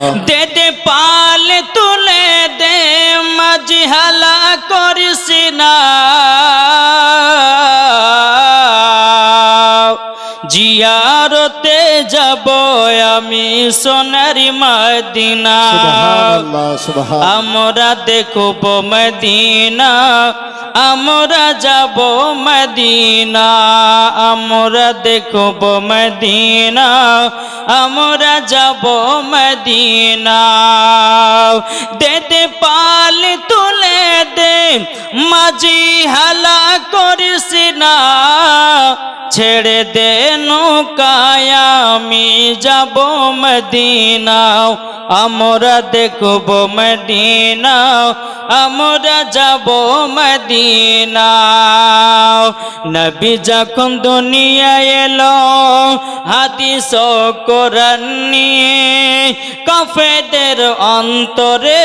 দে দে পাল তুলে দে মাঝি হালা করিস না। জিয়ারতে যাব আমি সোনারি মদিনা। আমরা দেখব মদিনা আমরা যাব মদিনা। আমরা দেখব মদিনা আমরা যাব মদিনা। দেতে পাল তুলে দে মাঝি হালা করিস না। ছেড়ে দে নৌকায় আমি যাব মদিনাও, আমরা দেখব মদিনাও, আমরা যাব মদিনাও। নবী যখন দুনিয়া এলো হাদিস কোরআন নিয়ে কফেদের অন্তরে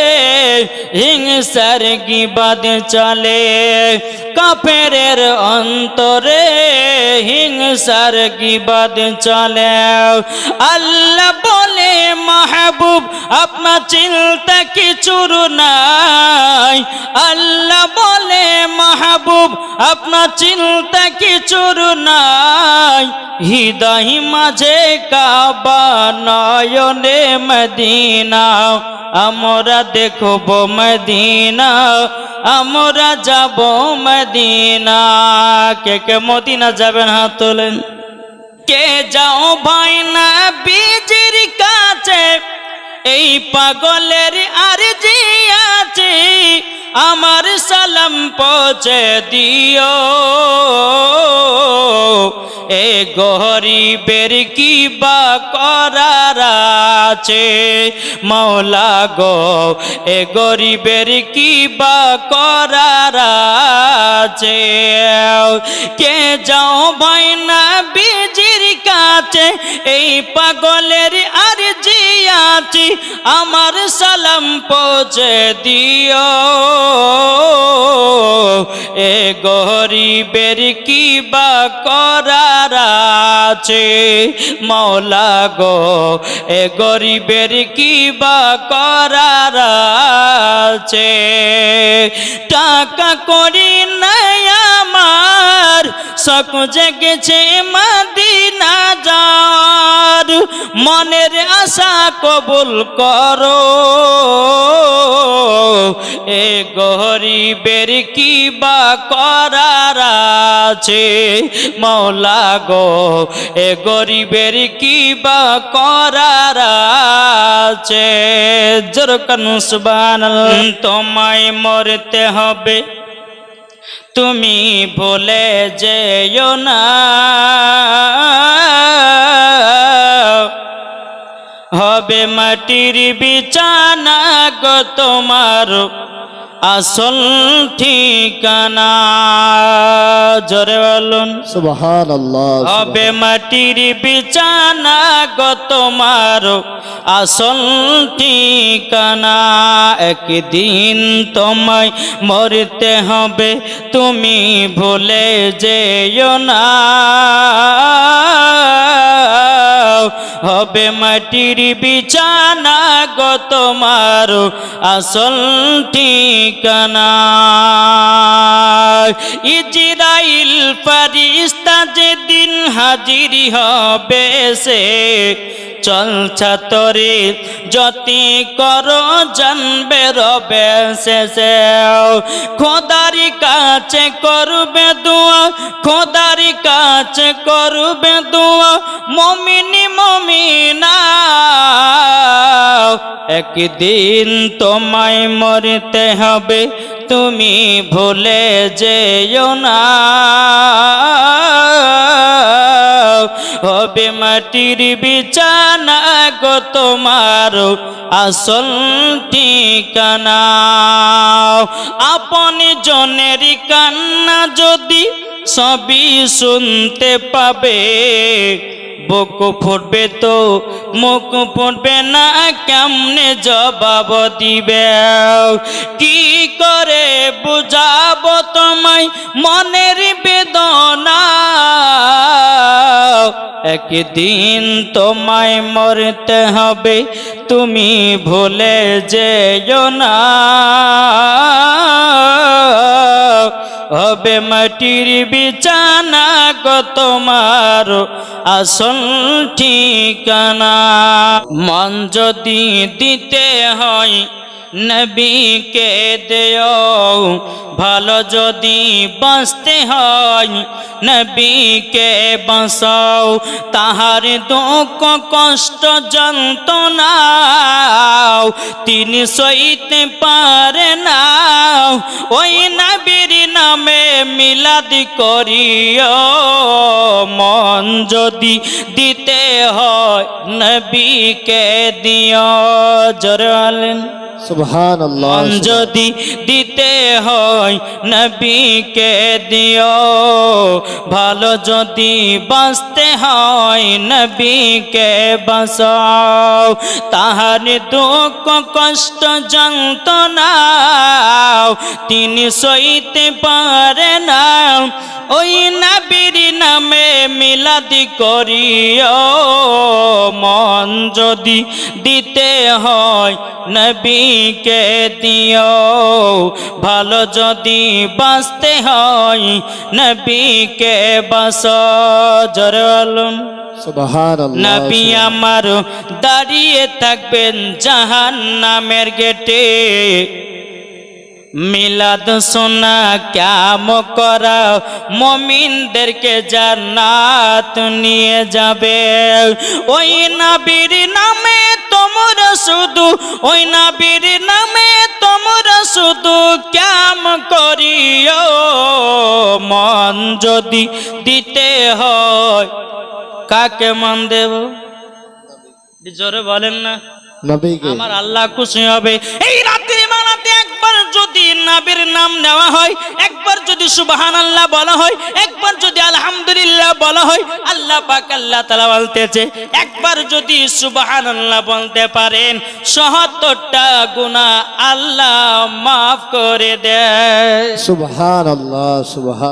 হিংসার গিবাদ চলে। কাফেরের অন্তরে হিংসার গিবাদ চলে। আল্লাহ বলে, মাহবুব, আপনার চিন্তা কিছুর নাই। আল্লাহ বলে, মাহবুব, আপনার চিন্তা কিছুর নাই। হৃদয় মাঝে কাবা নয়নে মদিনা, আমরা দেখব মদিনা, আমরা যাব মদিনা। কে কে মদিনা যাবেন হাত তোলেন। কে যাও ভাই না বীজির কাছে, এই পাগলের আর জি আছে, আমার সালাম পৌঁছে দিও। এ গরিবের কি বা করার আছে। মৌলা গো, এ গরিবের কি বা করার আছে? কে যাও ভাই না বিজির কাছে, এই পাগলের আর জি আছে। আমার সালাম পৌঁছে দিও। আছে। মৌলা গো, এ গরিবের কি বা করার আছে? টাকা করি নাই আমার, শখ জেগেছে মাদিনা যার। মনের আশা কবুল করো, এ গরিবের কি বা করার আছে। মৌলা গো, এ গরিবের কি বা করার আছে। জোর কানুসবান তোমায় মরতে হবে। তুমি বলে যেও না। হবে মাটির বিছানা গো তোমার। আসল ঠিকানা। জোরে বলুন। সুবহানাল্লাহ হবে মাটির বিছানা গো তোমার আসল ঠিকানা। একদিন তোমায় মরতে হবে তুমি ভুলে যেও না। হবে মাটির বিছানা গো তোমার আসল ঠিকানা। ইজরাইল ফারিস্তা যেদিন হাজিরি হবে সে চল ছাতরে যতি কর জানবে রবে শেষে। খোদারি কাছে করবে দোয়া, খোদারি কাছে করবে দোয়া, মমিনি মমিনা। একদিন তোমায় মরতে হবে, তুমি ভুলে যেও না। হবে মাটির বিছানা গো তোমার আসল ঠিকানা। আপন জনের কান্না যদি সবই শুনতে পাবে, বুক ফুটবে তো, মুখ ফুটবে না, কেমনে জবাব দিবে? কি করে বুঝাবো তোমায় মনের বেদনা? একদিন তোমায় মরতে হবে, তুমি ভুলে যেও না। হবে মাটির বিছানা গো তোমার আসল ঠিকানা। মন যদি দিতে হয় নবীকে দেও। ভালো যদি বাঁচতে হয়, নবীকে বাঁচাও। তাহার দুঃখ কষ্ট যন্ত্রণাও তিনি সইতে পারে না। ওই নবীর নামে মিলাদি করিও। মন যদি দিতে হয়, নবীকে দিও। জোরে বলেন সুবহান আল্লাহ মন যদি দিতে হয় নবীকে দিও ভালো যদি বাঁচতে হয় নবীকে বাঁচাও তাহার দুঃখ কষ্ট যন্ত্রণাও তিনি সইতে পারে না। ওই নবীর নামে মিলাদি করিও মন যদি দিতে হয় নবীকে দিও। ভালো যদি বাঁচতে হয় নবীকে বাস আল্লাহ নবী আমার দাঁড়িয়ে থাকবেন জাহান নামের গেটে। মিলাদ সোনা ক্যাম করা মমিনদেরকে জান্নাত নিয়ে যাবে। ওই নাবির নামে তোমরা শুধু ওই নাবির নামে তোমরা শুধু ক্যাম করিও। মন যদি দিতে হয় কাকে মন দেব? জোরে বলেন না। আমার আল্লাহ খুশি হবে। এই রাত্রি মানাতে একবার নাবির নাম নেওয়া হয়। একবার যদি সুবাহান আল্লাহ বলা হয়, একবার যদি আলহামদুলিল্লাহ বলা হয়, আল্লাহ পাক আল্লাহ তালা বলতেছে, একবার যদি সুবাহান আল্লাহ বলতে পারেন, সহত্তরটা গুণা আল্লাহ মাফ করে দেয়। সুবহান আল্লাহ সুবহান